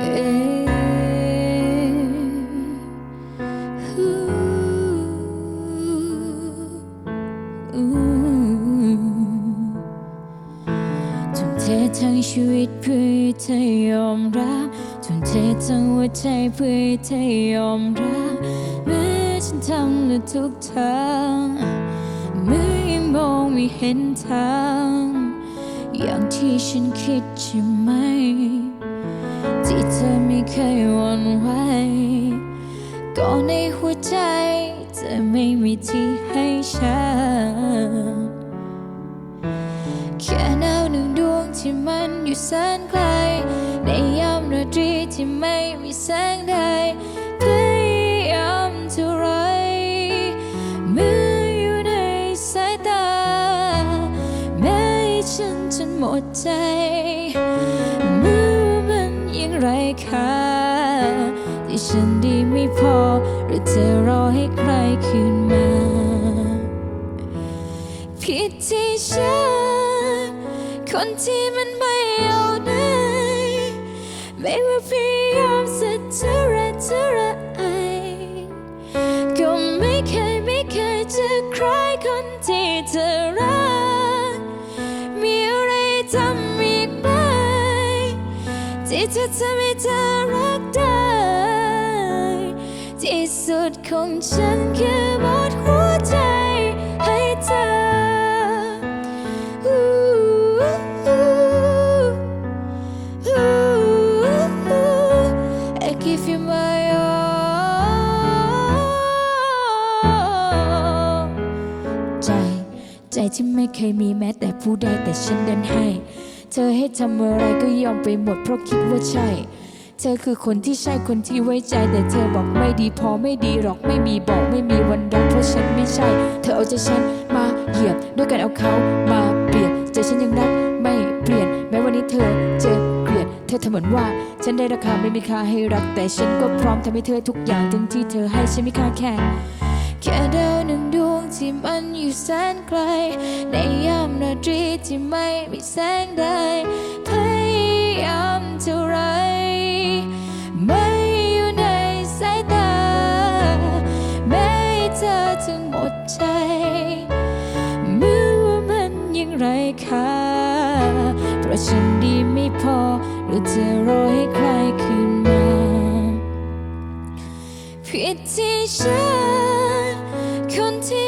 เอ้ยฮู้อู้ทุ่มเททั้งชีวิตเพื่อให้เธอยอมรับทุ่มเททั้งหัวใจเพื่อให้เธอยอมรับแม้ฉันทำในทุกทางเมื่อยังมองไม่เห็นทาง อย่างที่ฉันคิดใช่ไหม ที่เธอไม่เคยหวั่นไหวก็ในหัวใจเธอไม่มีที่ให้ฉันแค่ดาวหนึ่งดวงที่มันอยู่แสนไกล ในยามราตรีที่ไม่มีแสงใดพยายามเท่าไรเมื่ออยู่ในสายตา แม้ฉันจะหมดใจ ค่าที่ฉันดีไม่พอ หรือเธอรอให้ใครคืนมา ผิดที่ฉันคนที่มันไม่เอาไหนไม่ว่าพ ที่เธอทำให้เธอรักได้ ที่สุดของฉันคือหมดหัวใจให้เธอ I give you my all ใจ ใจที่ไม่เคยมีแม้แต่ผู้ใดแต่ฉันดันให้ เธอให้ทำอะไรก็ยอมไปหมดเพราะคิดว่าใช่ เธอคือคนที่ใช่คนที่ไว้ใจ แต่เธอบอกไม่ดีพอไม่ดีหรอกไม่มีบอกไม่มีวันรักเพราะฉันไม่ใช่ เธอเอาใจฉันมาเหยียบด้วยการเอาเขามาเปลี่ยนใจฉันยังรักไม่เปลี่ยน แม้วันนี้เธอเจอเกลียด เธอทำเหมือนว่า ฉันได้ราคาไม่มีค่าให้รัก แต่ฉันก็พร้อมทำให้เธอทุกอย่างทั้งที่เธอให้ฉันไม่ค่าแค่ แค่ดาวหนึ่งดวงที่มันอยู่แสนไกล ในยามราตรีที่ไม่มีแสงใดพยายามเท่าไร ไม่อยู่ในสายตา แม้เธอถึงหมดใจเมื่อว่ามันยังไรค่าเพราะฉันดีไม่พอ หรือเธอรอให้ใครคืนมา ผิดที่ฉัน ค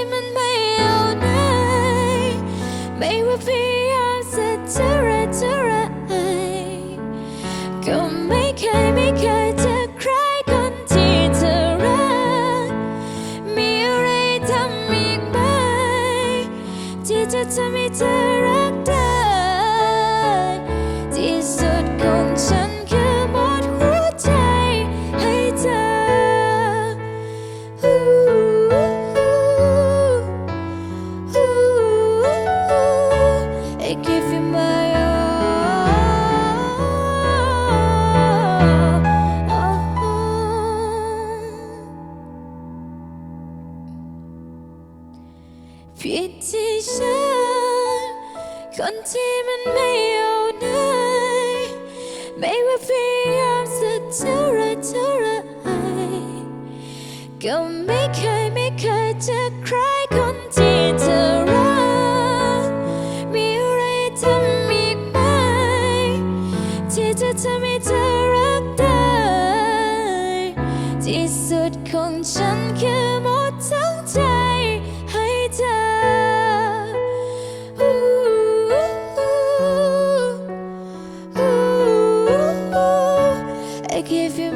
ผิดที่ฉัน คนที่มันไม่เอาไหนไม่ว่าพยายามสักเท่าไรเท่าไรก็ไม่เคยไม่เคยเจอใครคนที่เธอรัก มีอะไรทำอีกไหม ที่จะทำให้เธอรักได้ ที่สุดของฉันคือ give you